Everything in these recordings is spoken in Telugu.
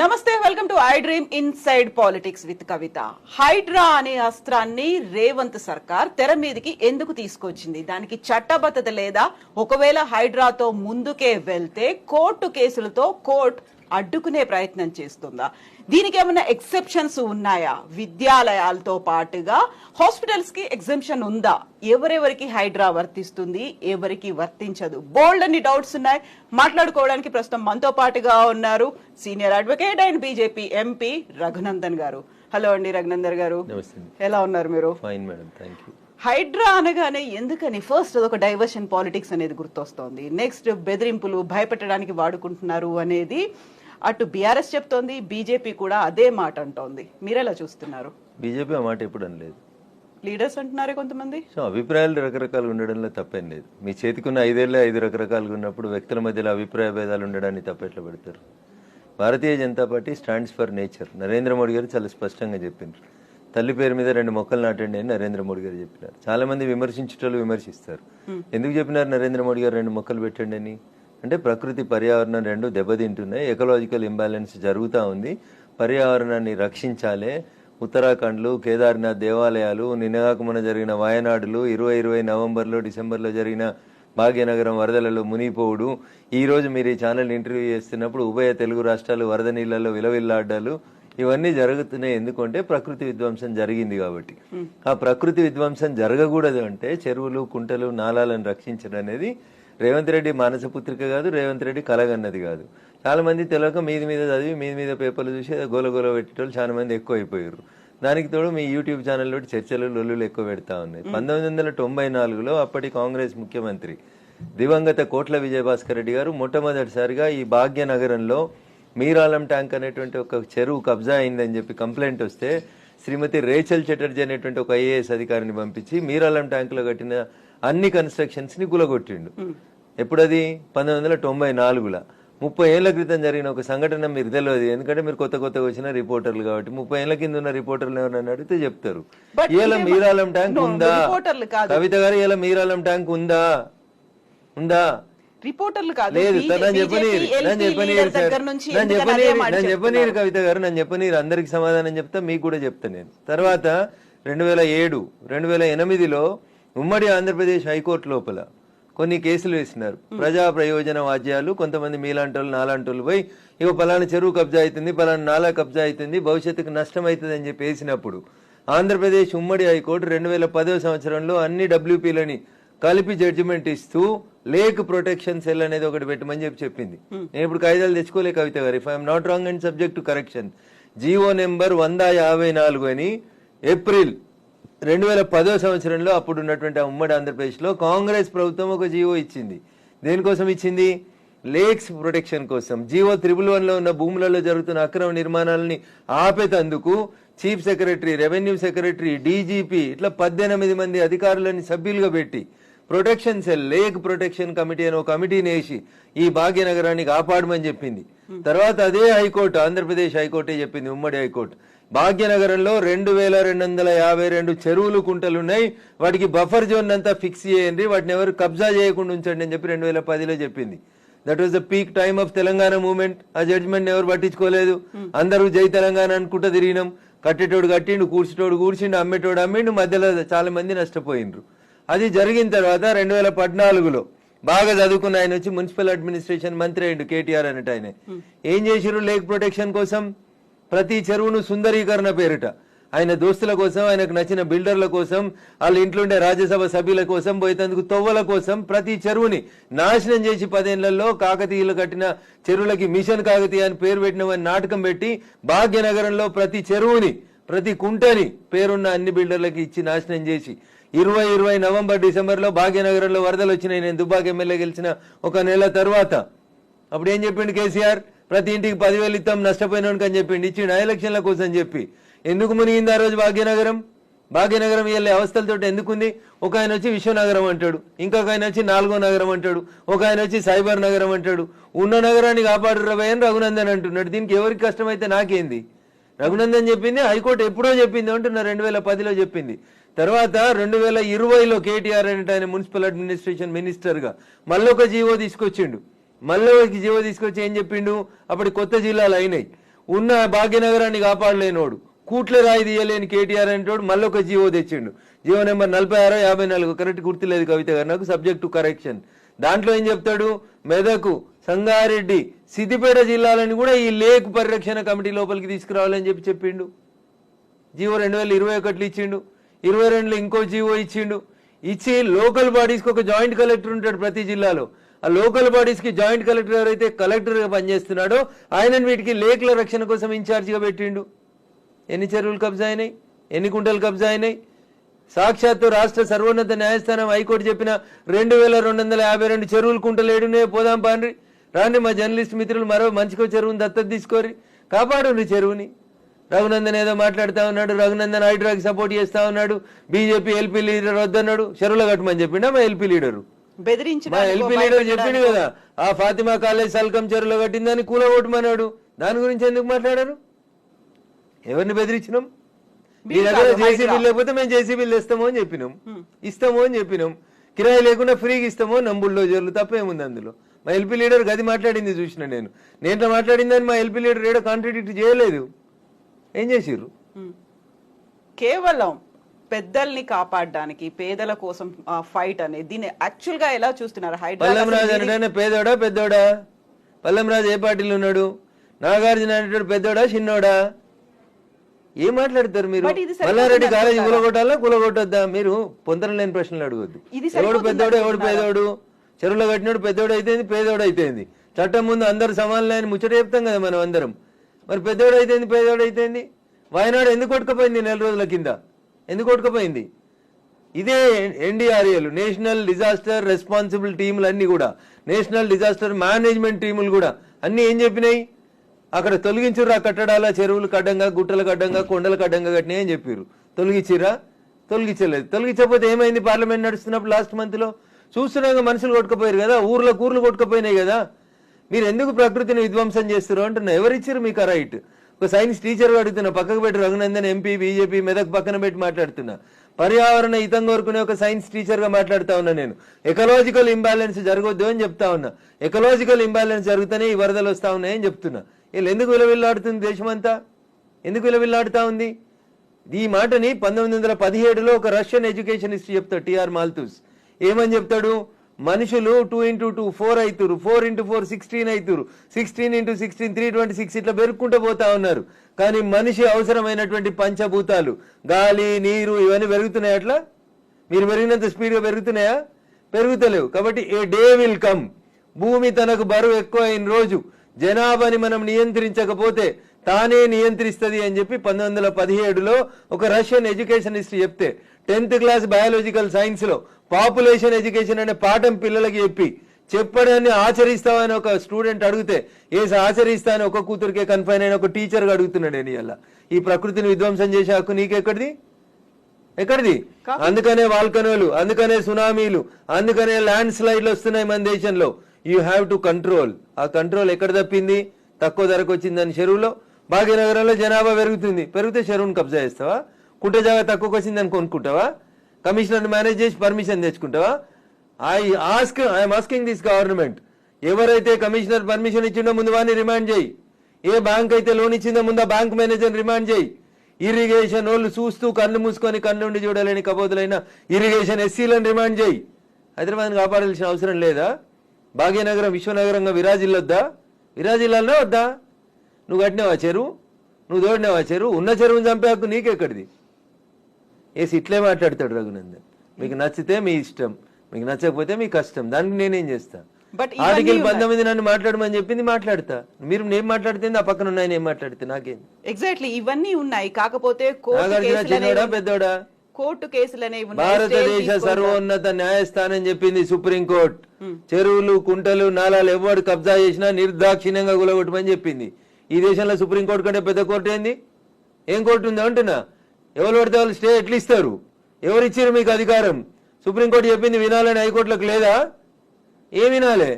నమస్తే welcome to I dream inside politics with Kavitha. Hydraa అనే అస్త్రాన్ని రేవంత్ సర్కార్ తెర మీదకి ఎందుకు తీసుకొచ్చింది? దానికి చట్టబద్ధత లేదా? ఒకవేళ హైడ్రాతో ముందుకే వెళ్తే కోర్టు కేసులతో కోర్టు అడ్డుకునే ప్రయత్నం చేస్తుందా? దీనికి ఏమైనా ఎక్సెప్షన్స్ ఉన్నాయా? విద్యాలయాలతో పాటుగా హాస్పిటల్స్కి ఎగ్జంప్షన్ ఉందా? ఎవరెవరికి హైడ్రా వర్తిస్తుంది? ఎవరికి వర్తించదు? బోల్డ్ అన్ని డౌట్స్ ఉన్నాయి. మాట్లాడుకోవడానికి ప్రస్తుతం మనతో పాటుగా ఉన్నారు senior advocate and BJP MP Raghunandan గారు. హలో అండి రఘునందన్ గారు. ఎలా ఉన్నారు మీరు? Fine madam thank you. Hydraa అనగానే ఎందుకని? ఫస్ట్ అదొక డైవర్షన్ పాలిటిక్స్ అనేది గుర్తొస్తోంది. నెక్స్ట్ బెదిరింపులు భయపెట్టడానికి వాడుకుంటున్నారు అనేది అటు బీఆర్ఎస్ చెప్తోంది బీజేపీ కూడా అదే మాట అంటోంది. మీరెలా చూస్తున్నారు? బీజేపీ ఆ మాట ఎప్పుడు అనలేదు. లీడర్స్ అంటున్నారే కొంతమంది? సో అభిప్రాయాలు రకరకాలుగా ఉండడంలో తప్పేం లేదు. మీ చేతికున్న ఐదేళ్ళే ఐదు రకరకాలుగా ఉన్నప్పుడు వ్యక్తుల మధ్యలో అభిప్రాయ భేదాలు ఉండడాన్ని తప్పెట్లా పెడతారు? Bharatiya Janata party stands for nature Narendra Modi గారు చాలా స్పష్టంగా చెప్పిండ్రు. తల్లి పేరు మీద రెండు మొక్కలు నాటండి అని నరేంద్ర మోడీ గారు చెప్పినారు. చాలా మంది విమర్శించేటోళ్ళు విమర్శిస్తారు. ఎందుకు చెప్పినారు నరేంద్ర మోడీ గారు రెండు మొక్కలు పెట్టండి అని? అంటే ప్రకృతి పర్యావరణం రెండు దెబ్బతింటున్నాయి. ఎకలాజికల్ ఇంబ్యాలెన్స్ జరుగుతూ ఉంది. పర్యావరణాన్ని రక్షించాలే. ఉత్తరాఖండ్లు కేదార్నాథ్ దేవాలయాలు నిన్నగాక మొన్న జరిగిన వాయనాడులు ఇరవై ఇరవై నవంబర్లో డిసెంబర్లో జరిగిన భాగ్యనగరం వరదలలో మునిగిపోవుడు. ఈ రోజు మీరు ఈ ఛానల్ ఇంటర్వ్యూ చేస్తున్నప్పుడు ఉభయ తెలుగు రాష్ట్రాలు వరద నీళ్ళలో విలవిల్లాడ్డాలు. ఇవన్నీ జరుగుతున్నాయి. ఎందుకంటే ప్రకృతి విధ్వంసం జరిగింది కాబట్టి. ఆ ప్రకృతి విధ్వంసం జరగకూడదు అంటే చెరువులు కుంటలు నాలాలను రక్షించడం అనేది రేవంత్ రెడ్డి మానస పుత్రిక కాదు రేవంత్ రెడ్డి కలగన్నది కాదు. చాలా మంది తెలియక మీది మీద చదివి మీది మీద పేపర్లు చూసి గోల గోల పెట్టేటోళ్ళు చాలా మంది ఎక్కువ అయిపోయారు. దానికి తోడు మీ యూట్యూబ్ ఛానల్లో చర్చలు లొల్లులు ఎక్కువ పెడతా ఉన్నాయి. పంతొమ్మిది వందల తొంభై నాలుగులో అప్పటి కాంగ్రెస్ ముఖ్యమంత్రి దివంగత కోట్ల విజయభాస్కర్ రెడ్డి గారు మొట్టమొదటిసారిగా ఈ భాగ్యనగరంలో మీరాలం ట్యాంక్ అనేటువంటి ఒక చెరువు కబ్జా అయిందని చెప్పి కంప్లైంట్ వస్తే శ్రీమతి రేచల్ చటర్జీ అనేటువంటి ఒక ఐఏఎస్ అధికారిని పంపించి మీరాలం ట్యాంకులో కట్టిన అన్ని కన్స్ట్రక్షన్స్ని గులగొట్టిండు. ఎప్పుడది? పంతొమ్మిది వందల తొంభై నాలుగులో. ముప్పై ఏళ్ళ క్రితం జరిగిన ఒక సంఘటన మీకు తెలియదు. ఎందుకంటే మీరు కొత్త కొత్తగా వచ్చిన రిపోర్టర్లు కాబట్టి ముప్పై ఏళ్ళ కింద ఉన్న రిపోర్టర్లు ఎవరైనా అడిగితే చెప్తారు. ఇలా మీరాలం ట్యాంక్ ఉందా. కవిత గారు ఇలా మీరాలం ట్యాంక్ ఉందా? ఉందా? రిపోర్టర్లు కాదు. లేదు నన్ను చెప్పనీరు నన్ను నన్ను నన్ను? కవిత గారు నన్ను చెప్పనీరు. అందరికి సమాధానం చెప్తా మీకు కూడా చెప్తా నేను. తర్వాత రెండు వేల ఏడు రెండు వేల ఎనిమిదిలో ఉమ్మడి ఆంధ్రప్రదేశ్ హైకోర్టు లోపల కొన్ని కేసులు వేసినారు. ప్రజా ప్రయోజన వాద్యాలు కొంతమంది మీలాంటి వాళ్ళు నాలాంటి వాళ్ళు పోయి ఇగో పలానా చెరువు కబ్జా అవుతుంది పలానా నాలా కబ్జా అవుతుంది భవిష్యత్తుకు నష్టం అవుతుంది అని చెప్పి వేసినప్పుడు ఆంధ్రప్రదేశ్ ఉమ్మడి హైకోర్టు రెండు వేల పదో సంవత్సరంలో అన్ని డబ్ల్యూపీలని కలిపి జడ్జిమెంట్ ఇస్తూ లేక్ ప్రొటెక్షన్ సెల్ అనేది ఒకటి పెట్టమని చెప్పి చెప్పింది. నేను ఇప్పుడు కాయిదాలు తెచ్చుకోలే కవిత గారు. If I'm not wrong and subject to correction GO number వంద యాభై నాలుగు అని ఏప్రిల్ రెండు వేల పదో సంవత్సరంలో అప్పుడు ఉన్నటువంటి ఉమ్మడి ఆంధ్రప్రదేశ్లో కాంగ్రెస్ ప్రభుత్వం ఒక జీవో ఇచ్చింది. దేనికోసం ఇచ్చింది? లేక్స్ ప్రొటెక్షన్ కోసం. జీవో త్రిబుల్ వన్లో ఉన్న భూములలో జరుగుతున్న అక్రమ నిర్మాణాలని ఆపేతందుకు chief secretary revenue secretary DGP ఇట్లా పద్దెనిమిది మంది అధికారులని సభ్యులుగా పెట్టి protection cell lake protection committee అని ఒక కమిటీని వేసి ఈ భాగ్యనగరాన్ని కాపాడమని చెప్పింది. తర్వాత అదే హైకోర్టు ఆంధ్రప్రదేశ్ హైకోర్టే చెప్పింది ఉమ్మడి హైకోర్టు. భాగ్యనగరంలో రెండు వేల రెండు వందల యాభై రెండు చెరువులు కుంటలు ఉన్నాయి. వాటికి బఫర్ జోన్ అంతా ఫిక్స్ చేయండి. వాటిని ఎవరు కబ్జా చేయకుండా ఉంచండి అని చెప్పి రెండు వేల పదిలో చెప్పింది. That was the peak time of Telangana movement ఆ జడ్జ్మెంట్ ఎవరు పట్టించుకోలేదు. అందరూ జై తెలంగాణ అనుకుంటా తిరిగినాం. కట్టేటోడు కట్టిండు కూర్చేటోడు కూర్చిండు అమ్మేటోడు అమ్మిండు మధ్యలో చాలా మంది నష్టపోయిండ్రు. అది జరిగిన తర్వాత రెండు వేల పద్నాలుగులో బాగా చదువుకున్న ఆయన వచ్చి మున్సిపల్ అడ్మినిస్ట్రేషన్ మంత్రి అయిండు కేటీఆర్ అన్నట్టు ఆయన. ఏం చేసిరు లేక్ ప్రొటెక్షన్ కోసం? ప్రతి చెరువును సుందరీకరణ పేరిట. ఆయన దోస్తుల కోసం ఆయనకు నచ్చిన బిల్డర్ల కోసం వాళ్ళ ఇంట్లో ఉండే రాజ్యసభ సభ్యుల కోసం పోయేందుకు తొవ్వల కోసం ప్రతి చెరువుని నాశనం చేసి పదేళ్ళలో కాకతీయులు కట్టిన చెరువులకి మిషన్ కాకతీయ అని పేరు పెట్టిన నాటకం పెట్టి భాగ్యనగరంలో ప్రతి చెరువుని ప్రతి కుంటని పేరున్న అన్ని బిల్డర్లకి ఇచ్చి నాశనం చేసి. ఇరవై ఇరవై నవంబర్ డిసెంబర్లో భాగ్యనగరంలో వరదలు వచ్చినాయి. నేను దుబాక్ ఎమ్మెల్యే గెలిచిన ఒక నెల తర్వాత. అప్పుడు ఏం చెప్పిండు కేసీఆర్? ప్రతి ఇంటికి పదివేలు ఇస్తాం నష్టపోయినానికి అని చెప్పిండి ఇచ్చిండు. ఎలక్షన్ల కోసం చెప్పి. ఎందుకు మునిగింది ఆ రోజు భాగ్యనగరం? భాగ్యనగరం వెళ్ళే అవస్థలతో ఎందుకుంది? ఒక ఆయన వచ్చి విశ్వనగరం అంటాడు. ఇంకొక ఆయన వచ్చి నాలుగో నగరం అంటాడు. ఒక ఆయన వచ్చి సైబర్ నగరం అంటాడు. ఉన్న నగరాన్ని కాపాడు రవయ్య అని రఘునందన్ అంటున్నాడు. దీనికి ఎవరికి కష్టమైతే నాకేంది? రఘునందన్ చెప్పింది హైకోర్టు ఎప్పుడో చెప్పింది అంటున్నా రెండు వేల పదిలో చెప్పింది. తర్వాత రెండు వేల ఇరవైలో కేటీఆర్ అనేట ఆయన మున్సిపల్ అడ్మినిస్ట్రేషన్ మినిస్టర్గా మళ్ళొక జీవో తీసుకొచ్చిండు. మళ్ళీ జీవో తీసుకొచ్చి ఏం చెప్పిండు? అప్పటి కొత్త జిల్లాలు అయినాయి. ఉన్న భాగ్యనగరాన్ని కాపాడలేనోడు. కూట్ల రాయి తీయలేని కేటీఆర్ అనేటోడు మళ్ళీ ఒక జీవో తెచ్చిండు. జీవో నెంబర్ నలభై ఆరో యాభై నాలుగు కరెక్ట్ గుర్తులేదు కవిత గారు. నాకు సబ్జెక్ట్ కరెక్షన్. దాంట్లో ఏం చెప్తాడు? మెదకు సంగారెడ్డి సిద్దిపేట జిల్లాలని కూడా ఈ లేక్ పరిరక్షణ కమిటీ లోపలికి తీసుకురావాలని చెప్పి చెప్పిండు. జీవో రెండు వేల ఇరవై ఒకటిలో ఇచ్చిండు. ఇరవై రెండులో ఇంకో జీవో ఇచ్చిండు. ఇచ్చి లోకల్ బాడీస్కి ఒక జాయింట్ కలెక్టర్ ఉంటాడు ప్రతి జిల్లాలో. ఆ లోకల్ బాడీస్కి జాయింట్ కలెక్టర్ ఎవరైతే కలెక్టర్గా పనిచేస్తున్నాడో. ఆయన వీటికి లేకుల రక్షణ కోసం ఇన్ఛార్జిగా పెట్టిండు. ఎన్ని చెరువులు కబ్జా అయినాయి? ఎన్ని కుంటలు కబ్జా అయినాయి? సాక్షాత్తు రాష్ట్ర సర్వోన్నత న్యాయస్థానం హైకోర్టు చెప్పిన రెండు వేల రెండు వందల యాభై రెండు చెరువులు కుంటలు ఏడునే పోదాం పాండ్రి. రాండి మా జర్నలిస్ట్ మిత్రులు మరో మంచికో చెరువుని దత్తత తీసుకోరి కాపాడు చెరువుని. రఘునందన్ ఏదో మాట్లాడుతా ఉన్నాడు రఘునందన్ హైడ్రాకి సపోర్ట్ చేస్తూ ఉన్నాడు బీజేపీ ఎల్పీ లీడర్ వద్దన్నాడు చెరువులో కట్టమని చెప్పిండా మా ఎల్పీ లీడరు ఎల్పీ లీడర్ చెప్పిండు కదా ఆ ఫాతిమా కాలేజ్ సల్కం చెరువులో కట్టిందని కూల ఓటమన్నాడు దాని గురించి ఎందుకు మాట్లాడారు? ఎవరిని బెదిరించినాం? మీ మీరు దగ్గర జేసీబీ. లేకపోతే మేము జేసీబీలు ఇస్తాము అని చెప్పినాం. ఇస్తాము అని చెప్పినాం. కిరాయి లేకుండా ఫ్రీగా ఇస్తాము నంబుల్లో జర్లు తప్పేముంది అందులో. మా ఎల్పీ లీడర్ గది మాట్లాడింది చూసిన నేను. నేను మాట్లాడిందని మా ఎల్పీ లీడర్ ఏడో కాంట్రిడిక్ట్ చేయలేదు. ఏం చేసిర్రు. కేవలం పెద్దల్ని కాపాడడానికి పేదల కోసం ఫైట్ అనేది దీన్ని యాక్చువల్గా ఎలా చూస్తున్నారు? పల్లం రాజు హైదరాబాద్ అంటే పేదోడా పెద్దోడా పల్లం రాజు ఏ పార్టీలో ఉన్నాడు? నాగార్జున పెద్దోడా చిన్నోడా? ఏం మాట్లాడతారు మీరు? మల్లారెడ్డి కాలేజీ? కూలగొట్టాలా కూలగొట్టొద్దా? మీరు పొందన లేని ప్రశ్నలు అడగొద్దు. ఎవడు పెద్దోడు ఎవడు? పేదోడు? చెరువులో కట్టినోడు పెద్దోడు అయితేంది పేదోడు అయితేంది. చట్టం ముందు అందరు సమానులే అని ముచ్చట చెప్తాం కదా మనం అందరం. మరి పెద్దోడు అయితేంది పేదోడు అయితేంది? వాయనాడు ఎందుకు కొట్టుకుపోయింది నెల రోజుల కింద? ఎందుకు కొట్టుకుపోయింది? ఇదే ఎన్డీఆర్ఏలు నేషనల్ డిజాస్టర్ రెస్పాన్సిబుల్ టీములు అన్నీ కూడా నేషనల్ డిజాస్టర్ మేనేజ్మెంట్ టీములు కూడా అన్నీ ఏం చెప్పినాయి? అక్కడ తొలగించుర్రు కట్టడాల చెరువులు కడ్డంగా గుట్టలు కడ్డంగా కొండలు కడ్డంగా కట్టినాయి అని చెప్పారు తొలగించిరా తొలగించలేదు. తొలగించకపోతే ఏమైంది? పార్లమెంట్ నడుస్తున్నప్పుడు లాస్ట్ మంత్లో మనుషులు కొట్టుకుపోయారు కదా ఊర్లో కూర్లు కొట్టుకుపోయినాయి కదా. మీరు ఎందుకు ప్రకృతిని విధ్వంసం చేస్తారు అంటున్నా? ఎవరిచ్చారు మీకు ఆ రైట్ ఒక సైన్స్ టీచర్ అడుగుతున్నా పక్కకు పెట్టి రఘునందన్ ఎంపీ బీజేపీ మెదక్ పక్కన పెట్టి మాట్లాడుతున్నా. పర్యావరణ హితం కోరుకునే ఒక సైన్స్ టీచర్గా మాట్లాడుతా ఉన్నా నేను. ఎకలాజికల్ ఇంబ్యాలెన్స్ జరగొద్దు అని చెప్తా ఉన్నా. ఎకలాజికల్ ఇంబ్యాలెన్స్ జరుగుతూనే ఈ వరదలు వస్తా ఉన్నాయని చెప్తున్నా. వీళ్ళు ఎందుకు విలవిల్లాడుతుంది దేశమంతా? ఎందుకు విలవిల్లాడుతా ఉంది? ఈ మాటని పంతొమ్మిది వందల పదిహేడులో ఒక రష్యన్ ఎడ్యుకేషనిస్ట్ చెప్తాడు టిఆర్ మాల్తూస్. ఏమని చెప్తాడు? మనుషులు టూ ఇంటూ టూ ఫోర్ అవుతురు four into four sixteen అవుతురు sixteen into sixteen three twenty six ఇట్లా పెరుక్కుంటూ పోతా ఉన్నారు. కానీ మనిషి అవసరమైనటువంటి పంచభూతాలు గాలి నీరు ఇవన్నీ పెరుగుతున్నాయి అట్లా? మీరు పెరిగినంత స్పీడ్గా పెరుగుతున్నాయా? పెరుగుతలేవు. కాబట్టి ఏ డే విల్ కమ్. భూమి తనకు బరువు ఎక్కువ అయిన రోజు. జనాభాని మనం నియంత్రించకపోతే తానే నియంత్రిస్తుంది అని చెప్పి పంతొమ్మిది వందల పదిహేడులో ఒక రష్యన్ ఎడ్యుకేషనిస్ట్ చెప్తే టెన్త్ క్లాస్ బయాలజికల్ సైన్స్లో పాపులేషన్ ఎడ్యుకేషన్ అనే పాఠం పిల్లలకి చెప్పి చెప్పడాన్ని ఆచరిస్తావని ఒక స్టూడెంట్ అడిగితే ఏ ఆచరిస్తా అని ఒక కూతురికే కన్ఫైన్ అయిన ఒక టీచర్ అడుగుతున్నాడు నేను ఇలా ఈ ప్రకృతిని విధ్వంసం చేసే హక్కు నీకెక్కడిది ఎక్కడిది? అందుకనే వాల్కనోలు అందుకనే సునామీలు అందుకనే ల్యాండ్ స్లైడ్లు వస్తున్నాయి మన దేశంలో. యూ హ్యావ్ టు కంట్రోల్ ఆ కంట్రోల్ ఎక్కడ తప్పింది? తక్కువ ధరకు వచ్చిందని చెరువులో. భాగ్యనగరంలో జనాభా పెరుగుతుంది. పెరిగితే చెరువును కబ్జా చేస్తావా? కుంట జాగా తక్కువకి వచ్చిందని కొనుక్కుంటావా? కమిషనర్ మేనేజ్ చేసి permission తెచ్చుకుంటావా? I ask I'm asking this government ఎవరైతే కమిషనర్ పర్మిషన్ ఇచ్చిండో ముందు వాడిని రిమాండ్ చేయి. ఏ బ్యాంక్ అయితే లోన్ ఇచ్చిందో ముందు ఆ బ్యాంక్ మేనేజర్ రిమాండ్ చేయి. ఇరిగేషన్ వాళ్ళు చూస్తూ కళ్ళు మూసుకొని కన్నుండి చూడలేని కబోతులైన ఇరిగేషన్ ఎస్సీలను రిమాండ్ చేయి. హైదరాబాద్ని కాపాడాల్సిన అవసరం లేదా? భాగ్యనగరం విశ్వనగరంగా విరాజిల్లొద్దా విరాజిల్లాలనే వద్దా? నువ్వు కట్టినావా చెరువు? నువ్వు తోడినావా చెరువు? ఉన్న చెరువుని చంపే హక్కు నీకెక్కడిది? ఏసి ఇట్లే మాట్లాడతాడు రఘునందన్. మీకు నచ్చితే మీ ఇష్టం మీకు నచ్చకపోతే మీ కష్టం దానికి నేనేం చేస్తా? ఆర్టికల్. పంతొమ్మిది నన్ను మాట్లాడమని చెప్పింది మాట్లాడతా. మీరు నేను మాట్లాడితే ఆ పక్కన ఉన్నాయని ఏం మాట్లాడితే నాకేం ఎగ్జాక్ట్లీ ఇవన్నీ ఉన్నాయి. కాకపోతే చిన్నోడా పెద్దోడా? కోర్టు కేసులు అనేవి ఉన్నాయి. భారతదేశ. సర్వోన్నత న్యాయస్థానం చెప్పింది సుప్రీంకోర్టు చెరువులు కుంటలు నాలాలు ఎవడు కబ్జా చేసినా నిర్దాక్షిణ్యంగా గులగొట్టమని చెప్పింది. ఈ దేశంలో సుప్రీంకోర్టు కంటే పెద్ద కోర్టు ఏంది? ఏం కోర్టు ఉంది అంటున్నా? ఎవరు పడితే వాళ్ళు స్టే ఎట్లా ఇస్తారు? ఎవరు ఇచ్చారు మీకు అధికారం? సుప్రీంకోర్టు చెప్పింది వినాలని హైకోర్టులకు లేదా? ఏ వినాలే?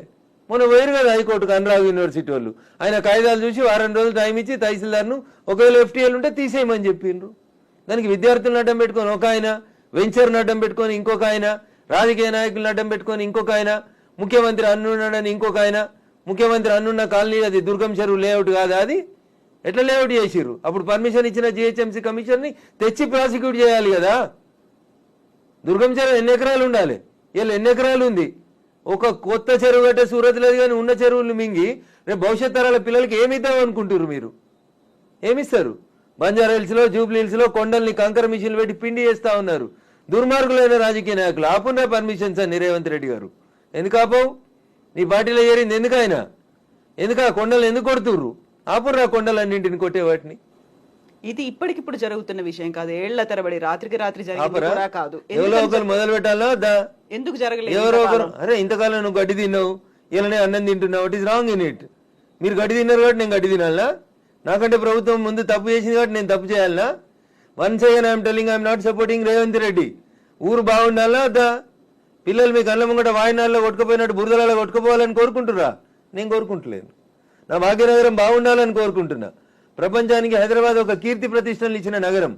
మొన్న పోయారు కదా హైకోర్టుకు అనురాగ్ యూనివర్సిటీ వాళ్ళు. ఆయన కాగితాలు చూసి వారం రోజులు టైం ఇచ్చి తహసీల్దార్ను ఒకవేళ ఎఫ్టీఎల్ ఉంటే తీసేయమని చెప్పిండ్రు. దానికి విద్యార్థులను అడ్డం పెట్టుకొని ఒక ఆయన వెంచర్ను అడ్డం పెట్టుకొని ఇంకొక ఆయన రాజకీయ నాయకులను అడ్డం పెట్టుకొని ఇంకొక ఆయన ముఖ్యమంత్రి అన్నున్నాడని ఇంకొక ఆయన ముఖ్యమంత్రి అన్నున్న కాలనీ అది దుర్గం చెరువు లేఅవుట్ కాదా అది? ఎట్లా లేఅవుట్ చేసిర్రు? అప్పుడు పర్మిషన్ ఇచ్చిన జిహెచ్ఎంసీ కమిషన్ని తెచ్చి ప్రాసిక్యూట్ చేయాలి కదా. దుర్గం చెరువు ఎన్ని ఎకరాలు ఉండాలి? వీళ్ళు ఎన్ని ఎకరాలు ఉంది? ఒక కొత్త చెరువు కట్టే సూరత్ లేదు కానీ ఉన్న చెరువులు మింగి రేపు భవిష్యత్ తరాల పిల్లలకి ఏమి ఇద్దాం అనుకుంటారు మీరు? ఏమిస్తారు? బంజారా హిల్స్లో జూబ్లీ హిల్స్లో కొండల్ని కంకర మిషన్లు పెట్టి పిండి చేస్తా ఉన్నారు. దుర్మార్గులైన రాజకీయ నాయకులు ఆపున్నా పర్మిషన్స్ అని రేవంత్ రెడ్డి గారు. ఎందుకు ఆపవు? నీ పార్టీలో చేరింది ఎందుకు ఆయన? ఎందుకు ఆ కొండలు ఎందుకు కొడుతుర్రు? ఆపుర్రా కొండలన్నింటిని కొట్టే వాటిని. ఇది ఇప్పటికిప్పుడు జరుగుతున్న విషయం కాదు. ఏళ్ళ తరబడి రాత్రికి రాత్రి జరిగింది కాదు. ఎవరో ఒకరు మొదలు పెట్టాలా? దా. ఎందుకు జరగలేదు ఎవరో ఒకరు అరే ఇంతకాలం నువ్వు గడ్డి తిన్నావు. ఇలానే అన్నం తింటున్నావు. It is wrong in it మీరు గడ్డి తిన్నారు కాబట్టి నేను గడ్డి తినాలా నాకంటే ప్రభుత్వం ముందు తప్పు చేసింది కాబట్టి నేను తప్పు చేయాలనా? Once again I'm telling I'm not supporting Revanth Reddy. ఊరు బాగుండాలా? వద్దా పిల్లలు మీ కళ్ళ ముంగట వాయినాల్లో కొట్టుకుపోయినట్టు బురదలలో కొట్టుకుపోవాలని కోరుకుంటురా నేను కోరుకుంటలేను. నా భాగ్యనగరం బాగుండాలని కోరుకుంటున్నా. ప్రపంచానికి హైదరాబాద్ ఒక కీర్తి ప్రతిష్టలు ఇచ్చిన నగరం.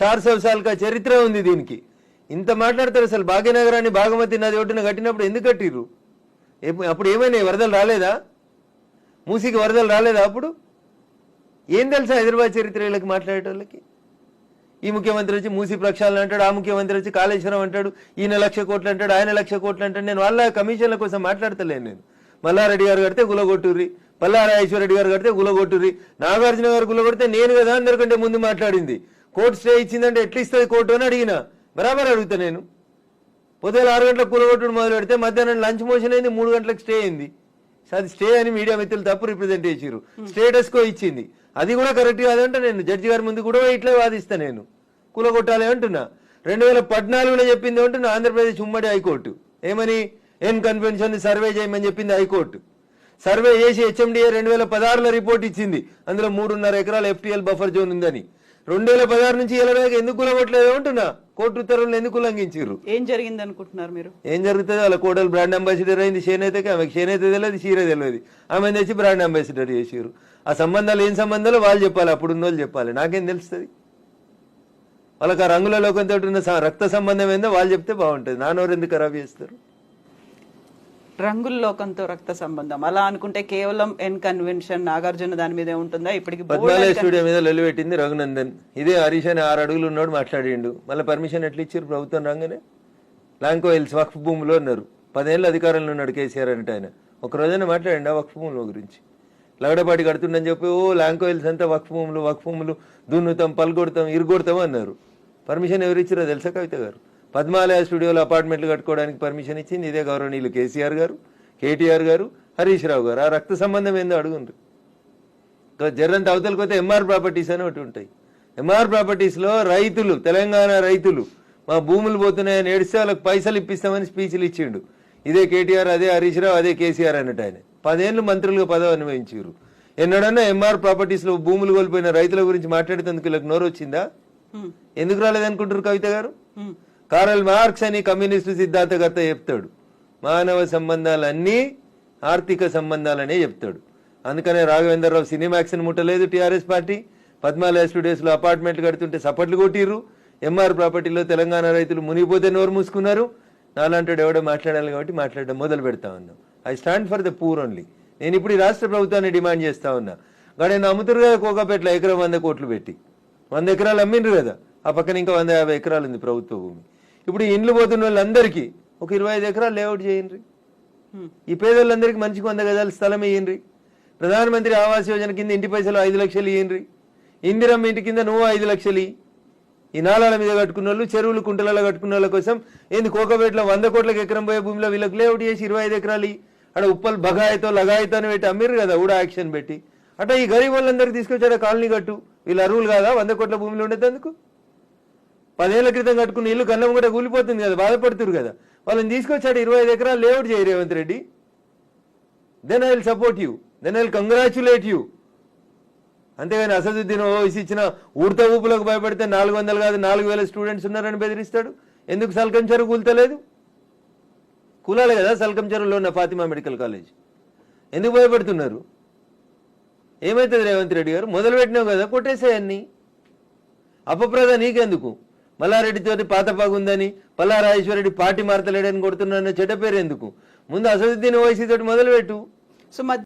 చార్ సంవత్సరాలుగా చరిత్ర ఉంది దీనికి. ఇంత మాట్లాడతారు అసలు భాగ్యనగరాన్ని భాగమతి నది ఒడ్డున కట్టినప్పుడు ఎందుకు కట్టిర్రు? అప్పుడు ఏమైనాయి? వరదలు రాలేదా? మూసికి వరదలు రాలేదా అప్పుడు? ఏం తెలుసా హైదరాబాద్ చరిత్ర వీళ్ళకి మాట్లాడేటోళ్ళకి? ఈ ముఖ్యమంత్రి వచ్చి మూసి ప్రక్షాళన అంటాడు ఆ ముఖ్యమంత్రి వచ్చి కాళేశ్వరం అంటాడు ఈయన లక్ష కోట్లు అంటాడు ఆయన లక్ష కోట్లు అంటాడు. నేను వాళ్ళ కమిషన్ల కోసం మాట్లాడతలేను నేను. మల్లారెడ్డి గారు కడితే గులగొట్టుర్రి. పల్లారాయేశ్వరరెడ్డి గారు కడితే గులగొట్టుర్రి. నాగార్జున గారు గులగొడితే నేను కదా అందరికంటే ముందు మాట్లాడింది. కోర్టు స్టే ఇచ్చిందంటే ఎట్లా ఇస్తుంది కోర్టు అని అడిగిన. బరాబర్ అడుగుతా నేను. పొద్దున ఆరు గంటలకు కూలగొట్టుడు మొదలు పెడితే మధ్యాహ్నం లంచ్ మోషన్ అయింది మూడు గంటలకు స్టే అయింది. అది స్టే అని మీడియా మిత్రులు తప్పు రిప్రజెంట్ చేసిరు స్టేటస్ కో ఇచ్చింది. అది కూడా కరెక్ట్ కాదంటే నేను. జడ్జి గారి ముందు కూడా ఇట్లా వాదిస్తా నేను. కూలగొట్టాలి అంటున్నా. రెండు వేల పద్నాలుగులో చెప్పింది అంటున్నా ఆంధ్రప్రదేశ్ ఉమ్మడి హైకోర్టు. ఏమని? N convention? సర్వే చేయమని చెప్పింది హైకోర్టు. సర్వే చేసి హెచ్ఎండిఏ రెండు వేల పదహారులో రిపోర్ట్ ఇచ్చింది. అందులో మూడున్నర ఎకరాల ఎఫ్టీఎల్ బఫర్ జోన్ ఉందని. రెండు వేల పదహారు నుంచి ఇలా ఎందుకు కులగొట్టలేదు అంటున్నా? కోర్టు ఉత్తర్వులు ఎందుకు ఉల్లంఘించారు ఏం జరిగింది అనుకుంటున్నారు మీరు? ఏం జరుగుతుంది? వాళ్ళ కోడలు బ్రాండ్ అంబాసిడర్ అయింది చేనేతకి ఆమెకి చేనేత తెలియదు చీర తెలియదు. ఆమె తెచ్చి బ్రాండ్ అంబాసిడర్ చేసారు ఆ సంబంధాలు ఏం సంబంధాలు? వాళ్ళు చెప్పాలి అప్పుడు ఉన్న వాళ్ళు చెప్పాలి. నాకేం తెలుస్తుంది? వాళ్ళకి ఆ రంగుల లోకంతో ఉన్న రక్త సంబంధం ఏందో వాళ్ళు చెప్తే బాగుంటుంది. నానోరు ఎందుకు ఖరాబ్ చేస్తారు? రంగుల లోకంతో రక్త సంబంధం. అలా అనుకుంటే కేవలం ఎన్ కన్వెన్షన్ నాగార్జున దాని మీదే ఉంటుందా? ఇప్పటికి స్టూడియో మీద లొల్లి పెట్టింది రఘునందన్. ఇదే హరీష్ అని ఆరు అడుగులు ఉన్నాడు మాట్లాడిండు. మళ్ళీ పర్మిషన్ ఎట్లా ఇచ్చారు ప్రభుత్వం రాగానే? లాంకో హిల్స్ వక్ఫ్ భూమిలో ఉన్నారు. పదేళ్ళు అధికారంలో ఉన్నాడు కేసీఆర్ అంటే ఆయన. ఒక రోజైనా మాట్లాడండి ఆ వక్ఫ్ భూముల గురించి. లగడపాటి కడుతుండని చెప్పి ఓ లాంకో హిల్స్ అంతా వక్ఫ్ భూములు వక్ఫ్ భూములు దున్నుతాం పల్గొడతాం ఇరుగొడతాం అన్నారు. పర్మిషన్ ఎవరు ఇచ్చారో తెలుసా కవిత గారు? పద్మాలయ స్టూడియోలో అపార్ట్మెంట్లు కట్టుకోవడానికి పర్మిషన్ ఇచ్చింది ఇదే గౌరవనీయులు కేసీఆర్ గారు కేటీఆర్ గారు హరీష్ రావు గారు. ఆ రక్త సంబంధం ఏందో అడుగుండ్రు. జర్రంత అవతలకి పోతే ఎంఆర్ ప్రాపర్టీస్ అని ఒకటి ఉంటాయి. ఎంఆర్ ప్రాపర్టీస్లో రైతులు తెలంగాణ రైతులు మా భూములు పోతున్నాయని ఏడిస్తే వాళ్ళకి పైసలు ఇప్పిస్తామని స్పీచ్లు ఇచ్చిండు. ఇదే కేటీఆర్ అదే హరీష్ రావు అదే కేసీఆర్ అన్నట్టు ఆయన. పదేళ్ళు మంత్రులుగా పదవి అనుభవించారు ఎన్నడన్నా ఎంఆర్ ప్రాపర్టీస్లో భూములు కోల్పోయిన రైతుల గురించి మాట్లాడేందుకు వీళ్ళకి నోరు వచ్చిందా. ఎందుకు రాలేదనుకుంటారు కవిత గారు. కారల్ మార్క్స్ అని కమ్యూనిస్టు సిద్ధాంతకర్త చెప్తాడు. మానవ సంబంధాలన్నీ ఆర్థిక సంబంధాలనే చెప్తాడు. అందుకనే రాఘవేంద్రరావు సినిమాక్స్ని ముట్టలేదు టీఆర్ఎస్ పార్టీ. పద్మాలయ స్టూడియోస్లో అపార్ట్మెంట్లు కడుతుంటే సపట్లు కొట్టిర్రు. ఎంఆర్ ప్రాపర్టీలో తెలంగాణ రైతులు మునిగిపోతే నోరు మూసుకున్నారు. నాలాంటి ఎవడో మాట్లాడాలి కాబట్టి మాట్లాడడం మొదలు పెడతా ఉన్నాం. I stand for the poor only. నేను ఇప్పుడు ఈ రాష్ట్ర ప్రభుత్వాన్ని డిమాండ్ చేస్తా ఉన్నా. నేను అమ్ముతురు కదా కోకాపేటలో ఎకరం వంద కోట్లు పెట్టి. వంద ఎకరాలు అమ్మిండ్రు కదా. ఆ పక్కన ఇంకా వంద యాభై ఎకరాలు ఉంది ప్రభుత్వ భూమి. ఇప్పుడు ఈ ఇండ్లు పోతున్న వాళ్ళందరికీ ఒక ఇరవై ఐదు ఎకరాలు లేఅవుట్ చేయండి. ఈ పేదోళ్ళందరికీ మంచిగా వంద గజాల స్థలం ఇయ్యండి. ప్రధానమంత్రి ఆవాస్ యోజన కింద ఇంటి పైసలు ఐదు లక్షలు ఇయ్యండి. ఇందిరమ్మ ఇంటి కింద నువ్వు ఐదు లక్షలు. ఈ నాలాల మీద కట్టుకున్న వాళ్ళు చెరువులు కుంటలలో కట్టుకున్న వాళ్ళ కోసం ఏంది కోకపేటలో వంద కోట్లకు ఎకరం పోయే భూమిలో వీళ్ళకి లేఅవుట్ చేసి ఇరవై ఐదు ఎకరాలు. ఆడ ఉప్పల్ బగాయితో లగాయితో అని పెట్టి అమ్మిర్రు కదా ఊడా యాక్షన్ పెట్టి. అట్లా ఈ గరీబ్ వాళ్ళందరికీ తీసుకొచ్చాడు కాలనీ కట్టు. వీళ్ళు అరువులు కాదా? వంద కోట్ల భూమిలో ఉండేందుకు? పదేళ్ళ క్రితం కట్టుకున్న ఇల్లు కన్నం కూడా కూలిపోతుంది కదా బాధపడుతురు కదా. వాళ్ళని తీసుకొచ్చాడు ఇరవై ఐదు ఎకరాలు లేఅవుట్ చేయి Revanth Reddy. Then I will support you then I will congratulate you అంతేగాని అసదుద్దీన్ ఓవైసీ ఇచ్చిన ఉడత ఊపులకు భయపడితే నాలుగు వందలు కాదు నాలుగు వేల స్టూడెంట్స్ ఉన్నారని బెదిరిస్తాడు. ఎందుకు సల్కం చెరువు కూల్తలేదు కూలాలి కదా సల్కం చెరువులో ఉన్న ఫాతిమా మెడికల్ కాలేజ్. ఎందుకు భయపడుతున్నారు? ఏమవుతుంది రేవంత్ రెడ్డి గారు? మొదలు పెట్టినావు కదా కొట్టేసేయన్ని అపప్రద నీకెందుకు? మల్లారెడ్డితోటి పాత పగుందని పల్లారాజేశ్వరరెడ్డి పార్టీ మారతలేడని కొడుతున్నాను చెడ్డ పేరు ఎందుకు? ముందు అసదుద్దీన్ ఓవైసీ తోటి మొదలుపెట్టు. సో